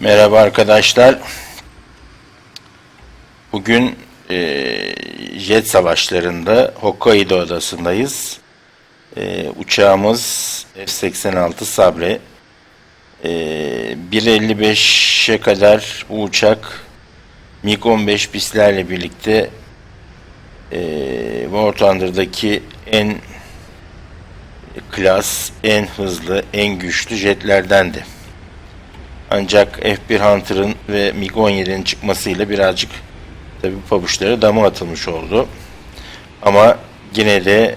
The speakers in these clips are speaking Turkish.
Merhaba arkadaşlar. Bugün e, jet savaşlarında Hokkaido adasındayız. E, uçağımız F-86 Sabre. E, 1.55'e kadar bu uçak MiG-15 pistlerle birlikte e, War Thunder'daki en klas, en hızlı, en güçlü jetlerdendi. Ancak F1 Hunter'ın ve MiG-17'nin çıkmasıyla birazcık tabi pabuçları dama atılmış oldu. Ama yine de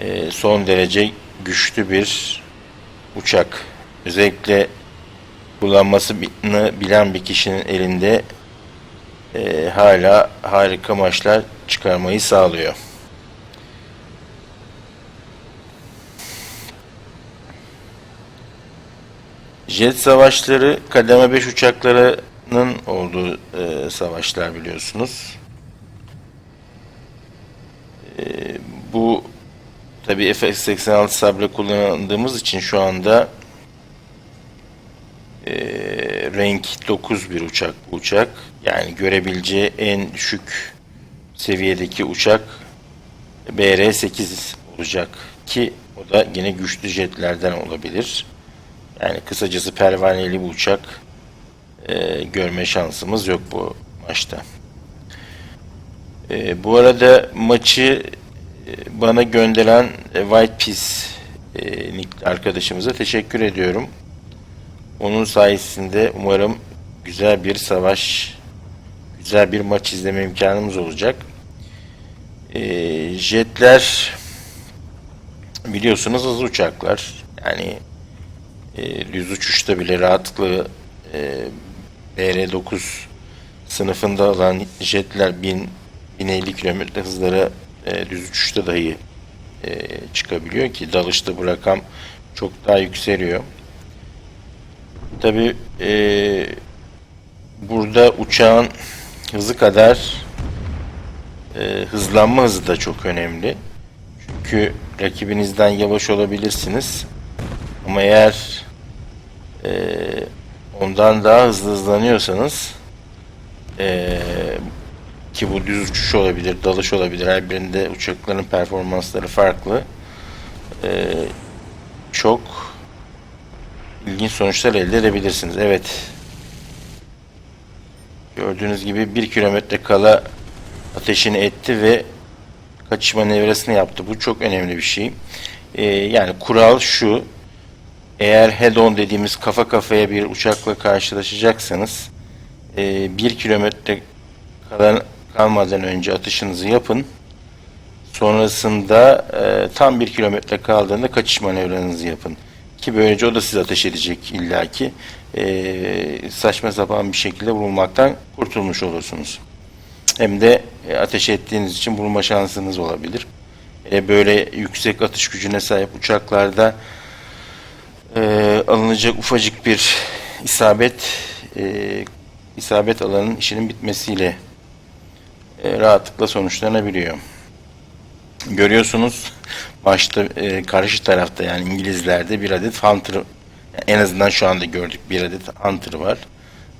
e, son derece güçlü bir uçak. Özellikle kullanmasını bilen bir kişinin elinde e, hala harika maçlar çıkarmayı sağlıyor. Jet savaşları kademe 5 uçaklarının olduğu e, savaşlar biliyorsunuz. E, bu tabi F-86 Sabre kullandığımız için şu anda e, renk 9 bir uçak bu uçak. Yani görebileceği en düşük seviyedeki uçak BR-8 olacak ki o da yine güçlü jetlerden olabilir. Yani kısacası pervaneli bir uçak e, görme şansımız yok bu maçta. E, bu arada maçı e, bana gönderen e, White Peace e, arkadaşımıza teşekkür ediyorum. Onun sayesinde umarım güzel bir savaş, güzel bir maç izleme imkanımız olacak. E, jetler biliyorsunuz hızlı uçaklar. Yani e, düz uçuşta bile rahatlıkla e, BR-9 sınıfında olan jetler 1000 1050 km hızlara e, düz uçuşta dahi e, çıkabiliyor ki dalışta bu rakam çok daha yükseliyor. Tabi e, burada uçağın hızı kadar e, hızlanma hızı da çok önemli. Çünkü rakibinizden yavaş olabilirsiniz. Ama eğer e, ondan daha hızlı hızlanıyorsanız e, ki bu düz uçuş olabilir, dalış olabilir. Her birinde uçakların performansları farklı. E, çok ilginç sonuçlar elde edebilirsiniz. Evet. Gördüğünüz gibi bir kilometre kala ateşini etti ve kaçış manevrasını yaptı. Bu çok önemli bir şey. E, yani kural şu eğer head-on dediğimiz kafa kafaya bir uçakla karşılaşacaksanız e, bir kilometre kadar kalmadan önce atışınızı yapın. Sonrasında e, tam bir kilometre kaldığında kaçış manevranızı yapın. Ki böylece o da size ateş edecek illaki. E, saçma sapan bir şekilde vurulmaktan kurtulmuş olursunuz. Hem de e, ateş ettiğiniz için vurma şansınız olabilir. E, böyle yüksek atış gücüne sahip uçaklarda e, alınacak ufacık bir isabet e, isabet alanın işinin bitmesiyle e, rahatlıkla sonuçlanabiliyor. Görüyorsunuz maçta e, karşı tarafta yani İngilizlerde bir adet Hunter en azından şu anda gördük bir adet Hunter var.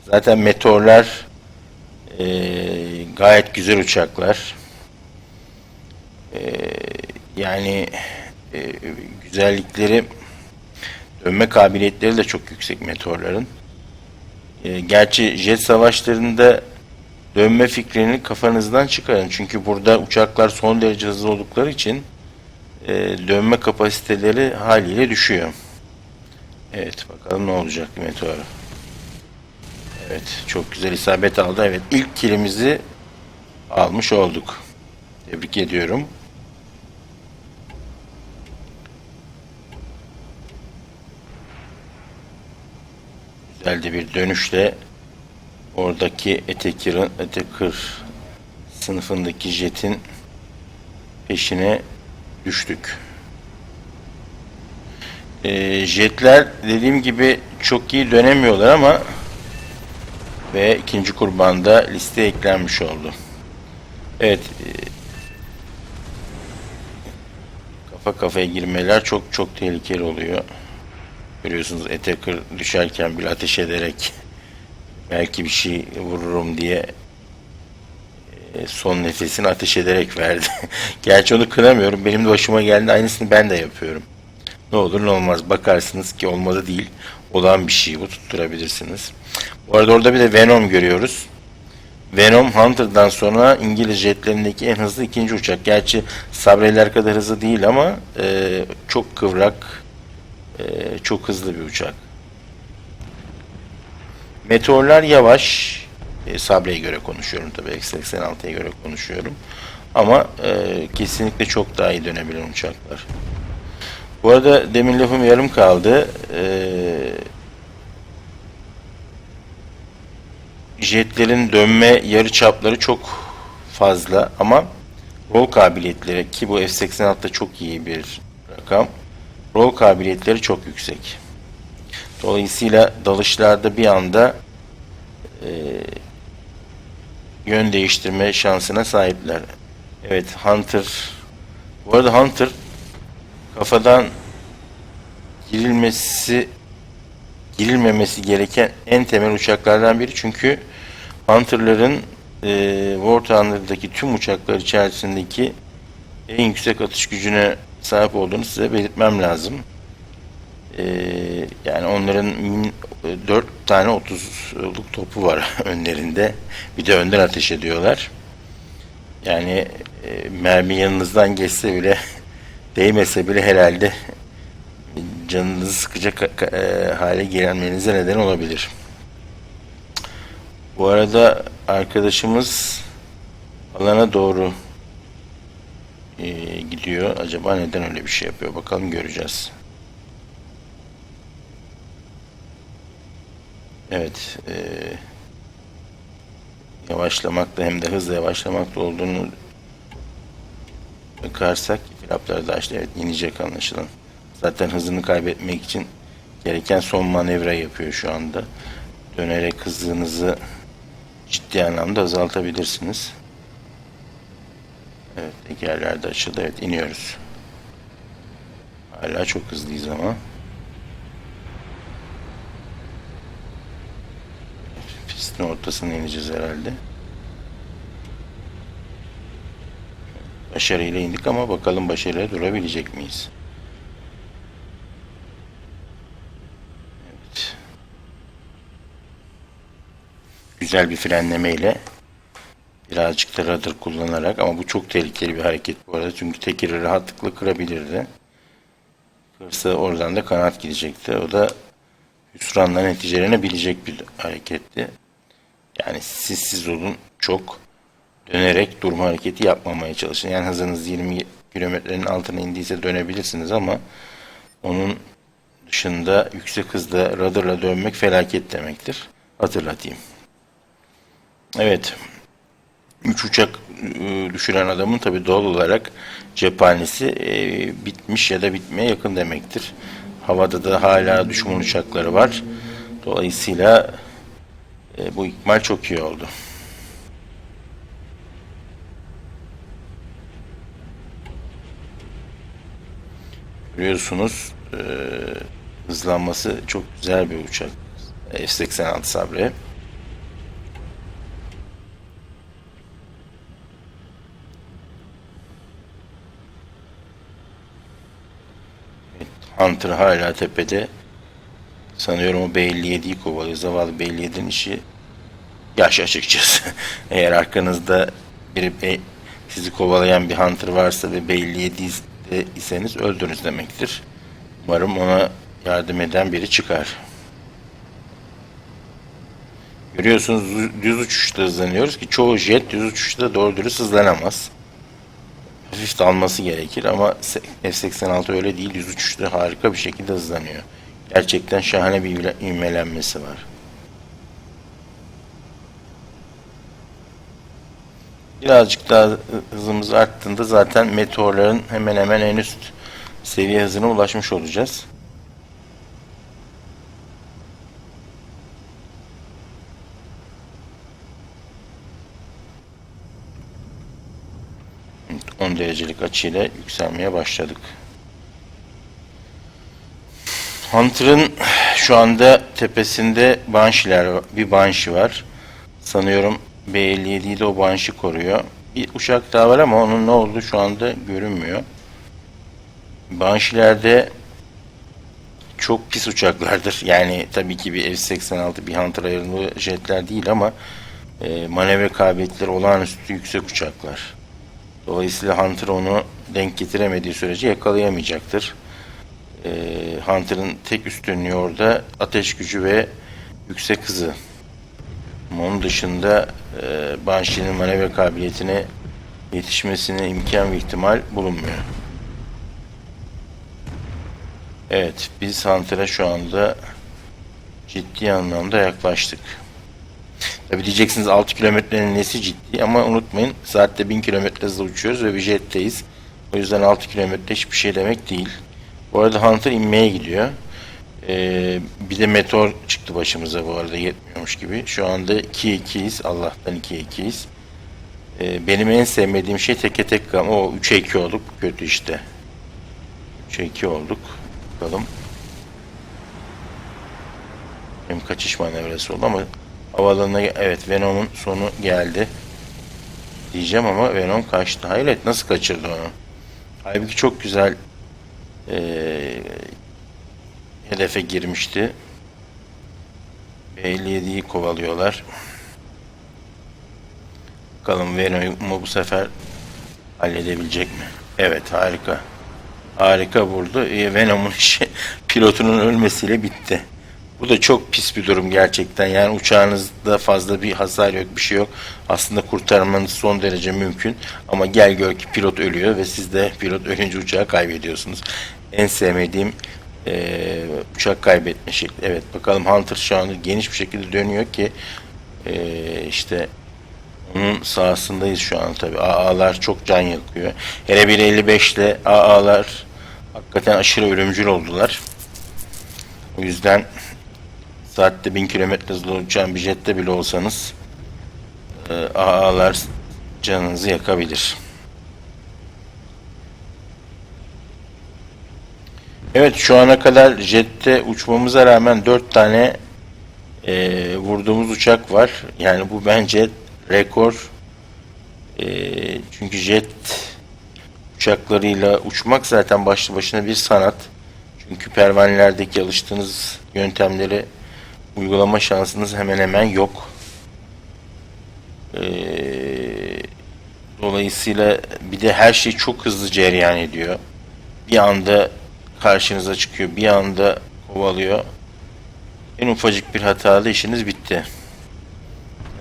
Zaten meteorlar e, gayet güzel uçaklar. E, yani e, güzellikleri Dönme kabiliyetleri de çok yüksek meteorların. E, gerçi jet savaşlarında dönme fikrini kafanızdan çıkarın. Çünkü burada uçaklar son derece hızlı oldukları için e, dönme kapasiteleri haliyle düşüyor. Evet bakalım ne olacak meteor. Evet çok güzel isabet aldı. Evet ilk kilimizi almış olduk. Tebrik ediyorum. Güzel de bir dönüşle oradaki Etekir'in Etekir sınıfındaki jetin peşine düştük. E, jetler dediğim gibi çok iyi dönemiyorlar ama ve ikinci kurbanda listeye eklenmiş oldu. Evet e, kafa kafaya girmeler çok çok tehlikeli oluyor. Görüyorsunuz Attacker düşerken bile ateş ederek belki bir şey vururum diye e, son nefesini ateş ederek verdi. Gerçi onu kınamıyorum. Benim de başıma geldi. Aynısını ben de yapıyorum. Ne olur ne olmaz. Bakarsınız ki olmadı değil. Olan bir şey bu. Tutturabilirsiniz. Bu arada orada bir de Venom görüyoruz. Venom Hunter'dan sonra İngiliz jetlerindeki en hızlı ikinci uçak. Gerçi Sabre'ler kadar hızlı değil ama e, çok kıvrak, e, çok hızlı bir uçak. Meteorlar yavaş. E, Sabre'ye göre konuşuyorum tabii. X-86'ya göre konuşuyorum. Ama e, kesinlikle çok daha iyi dönebilen uçaklar. Bu arada demin lafım yarım kaldı. Eee jetlerin dönme yarı çapları çok fazla ama rol kabiliyetleri ki bu F-86'da çok iyi bir rakam. Rol kabiliyetleri çok yüksek. Dolayısıyla dalışlarda bir anda e, yön değiştirme şansına sahipler. Evet Hunter bu arada Hunter kafadan girilmesi girilmemesi gereken en temel uçaklardan biri. Çünkü Hunter'ların e, War Thunder'daki tüm uçaklar içerisindeki en yüksek atış gücüne sahip olduğunu size belirtmem lazım. E, yani onların min, 4 tane 30'luk topu var önlerinde. Bir de önden ateş ediyorlar. Yani e, mermi yanınızdan geçse bile değmese bile herhalde canınızı sıkacak e, hale gelmenize neden olabilir. Bu arada arkadaşımız alana doğru e, gidiyor. Acaba neden öyle bir şey yapıyor? Bakalım göreceğiz. Evet. E, yavaşlamakla hem de hızla yavaşlamakla olduğunu bakarsak flaplar da işte evet inecek anlaşılan. Zaten hızını kaybetmek için gereken son manevra yapıyor şu anda. Dönerek hızınızı ciddi anlamda azaltabilirsiniz. Evet tekerler de açıldı. Evet iniyoruz. Hala çok hızlıyız ama. Pistin ortasına ineceğiz herhalde. Başarıyla indik ama bakalım başarıyla durabilecek miyiz? güzel bir frenleme ile birazcık da rudder kullanarak ama bu çok tehlikeli bir hareket bu arada çünkü tekeri rahatlıkla kırabilirdi. Kırsa oradan da kanat gidecekti. O da hüsranla neticelenebilecek bir hareketti. Yani siz siz olun çok dönerek durma hareketi yapmamaya çalışın. Yani hızınız 20 kilometrenin altına indiyse dönebilirsiniz ama onun dışında yüksek hızda rudderla dönmek felaket demektir. Hatırlatayım. Evet. Üç uçak e, düşüren adamın tabi doğal olarak cephanesi e, bitmiş ya da bitmeye yakın demektir. Havada da hala düşman uçakları var. Dolayısıyla e, bu ikmal çok iyi oldu. Görüyorsunuz e, hızlanması çok güzel bir uçak. F-86 Sabre. Hunter hala tepede. Sanıyorum o B57'yi kovalıyor. Zavallı B57'nin işi yaş açıkçası. Eğer arkanızda bir B, sizi kovalayan bir Hunter varsa ve B57'de iseniz öldünüz demektir. Umarım ona yardım eden biri çıkar. Görüyorsunuz düz uçuşta hızlanıyoruz ki çoğu jet düz uçuşta doğru dürüst hızlanamaz hafif dalması gerekir ama F-86 öyle değil. Düz uçuşta harika bir şekilde hızlanıyor. Gerçekten şahane bir ivmelenmesi var. Birazcık daha hızımız arttığında zaten meteorların hemen hemen en üst seviye hızına ulaşmış olacağız. Derecelik açıyla yükselmeye başladık. Hunter'ın şu anda tepesinde var. Bir Banshee var. Sanıyorum B-57'yi de o Banshee koruyor. Bir uçak daha var ama onun ne olduğu şu anda görünmüyor. Banshee'lerde çok pis uçaklardır. Yani tabii ki bir F-86 bir Hunter ayarında jetler değil ama e, manevra kabiliyetleri olağanüstü yüksek uçaklar. Dolayısıyla Hunter onu denk getiremediği sürece yakalayamayacaktır. E, Hunter'ın tek üstünlüğü orada ateş gücü ve yüksek hızı. Onun dışında e, Banshee'nin manevra kabiliyetine yetişmesine imkan ve ihtimal bulunmuyor. Evet, biz Hunter'a şu anda ciddi anlamda yaklaştık. Tabi diyeceksiniz 6 kilometrenin nesi ciddi ama unutmayın saatte 1000 kilometre hızla uçuyoruz ve bir jetteyiz. O yüzden 6 kilometre hiçbir şey demek değil. Bu arada Hunter inmeye gidiyor. Ee, bir de meteor çıktı başımıza bu arada yetmiyormuş gibi. Şu anda 2-2'yiz. Allah'tan 2-2'yiz. Ee, benim en sevmediğim şey teke tek kalma. O 3'e 2 olduk. Kötü işte. 3'e 2 olduk. Bakalım. Hem kaçış manevrası oldu ama havalanına evet Venom'un sonu geldi. Diyeceğim ama Venom kaçtı. Hayret nasıl kaçırdı onu? Halbuki çok güzel eee hedefe girmişti. B57'yi kovalıyorlar. Bakalım Venom'u bu sefer halledebilecek mi? Evet harika. Harika vurdu. E, Venom'un işi pilotunun ölmesiyle bitti. Bu da çok pis bir durum gerçekten. Yani uçağınızda fazla bir hasar yok, bir şey yok. Aslında kurtarmanız son derece mümkün. Ama gel gör ki pilot ölüyor ve siz de pilot ölünce uçağı kaybediyorsunuz. En sevmediğim eee, uçak kaybetme şekli. Evet bakalım Hunter şu anda geniş bir şekilde dönüyor ki eee, işte onun sahasındayız şu an tabi. AA'lar çok can yakıyor. Hele 1.55 ile AA'lar hakikaten aşırı ölümcül oldular. O yüzden saatte 1000 kilometre hızla uçan bir jette bile olsanız e, AA'lar canınızı yakabilir. Evet şu ana kadar jette uçmamıza rağmen 4 tane e, vurduğumuz uçak var. Yani bu bence rekor. E, çünkü jet uçaklarıyla uçmak zaten başlı başına bir sanat. Çünkü pervanelerdeki alıştığınız yöntemleri uygulama şansınız hemen hemen yok. Ee, dolayısıyla bir de her şey çok hızlı cereyan ediyor. Bir anda karşınıza çıkıyor, bir anda kovalıyor. En ufacık bir hatada işiniz bitti.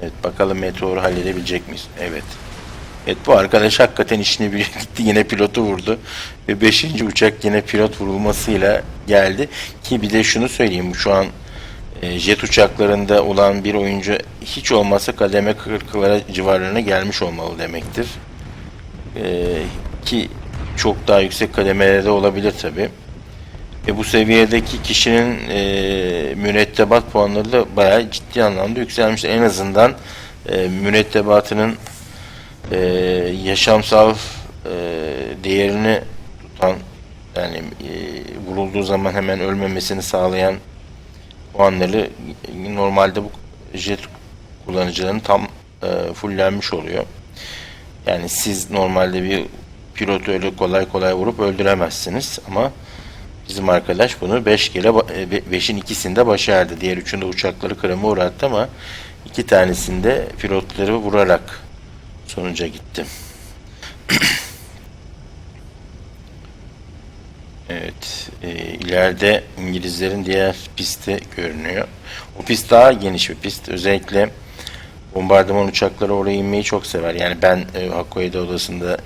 Evet bakalım meteoru halledebilecek miyiz? Evet. Evet bu arkadaş hakikaten işini biliyor. Gitti yine pilotu vurdu. Ve 5. uçak yine pilot vurulmasıyla geldi. Ki bir de şunu söyleyeyim. Şu an jet uçaklarında olan bir oyuncu hiç olmazsa kademe 40'lara civarlarına gelmiş olmalı demektir. E, ki çok daha yüksek kademelerde olabilir tabi. Ve bu seviyedeki kişinin e, mürettebat puanları da bayağı ciddi anlamda yükselmiş. En azından e, mürettebatının e, yaşamsal e, değerini tutan yani e, vurulduğu zaman hemen ölmemesini sağlayan puanları normalde bu jet kullanıcıların tam e, fullenmiş oluyor. Yani siz normalde bir pilotu öyle kolay kolay vurup öldüremezsiniz ama bizim arkadaş bunu 5 kere 5'in ikisinde başardı. Diğer üçünde uçakları kırıma uğrattı ama iki tanesinde pilotları vurarak sonuca gitti. evet, e, ileride İngilizlerin diğer pisti görünüyor. O pist daha geniş bir pist. Özellikle bombardıman uçakları oraya inmeyi çok sever. Yani ben e, Hakkari'de odasında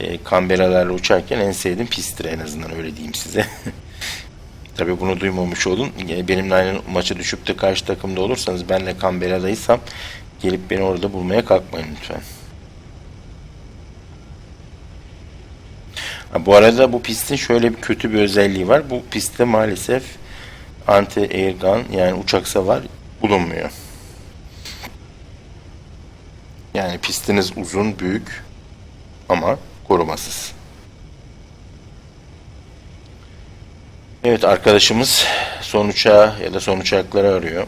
e, Canberra'larla uçarken en sevdiğim pisttir en azından öyle diyeyim size. Tabii bunu duymamış olun. Benimle aynı maça düşüp de karşı takımda olursanız benle Canberra'daysam gelip beni orada bulmaya kalkmayın lütfen. Ha, bu arada bu pistin şöyle bir kötü bir özelliği var. Bu pistte maalesef anti airgun yani uçak savar bulunmuyor. Yani pistiniz uzun, büyük ama korumasız. Evet arkadaşımız son uçağı ya da son uçakları arıyor.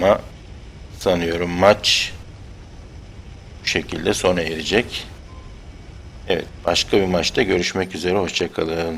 Ama sanıyorum maç bu şekilde sona erecek. Evet başka bir maçta görüşmek üzere. Hoşçakalın.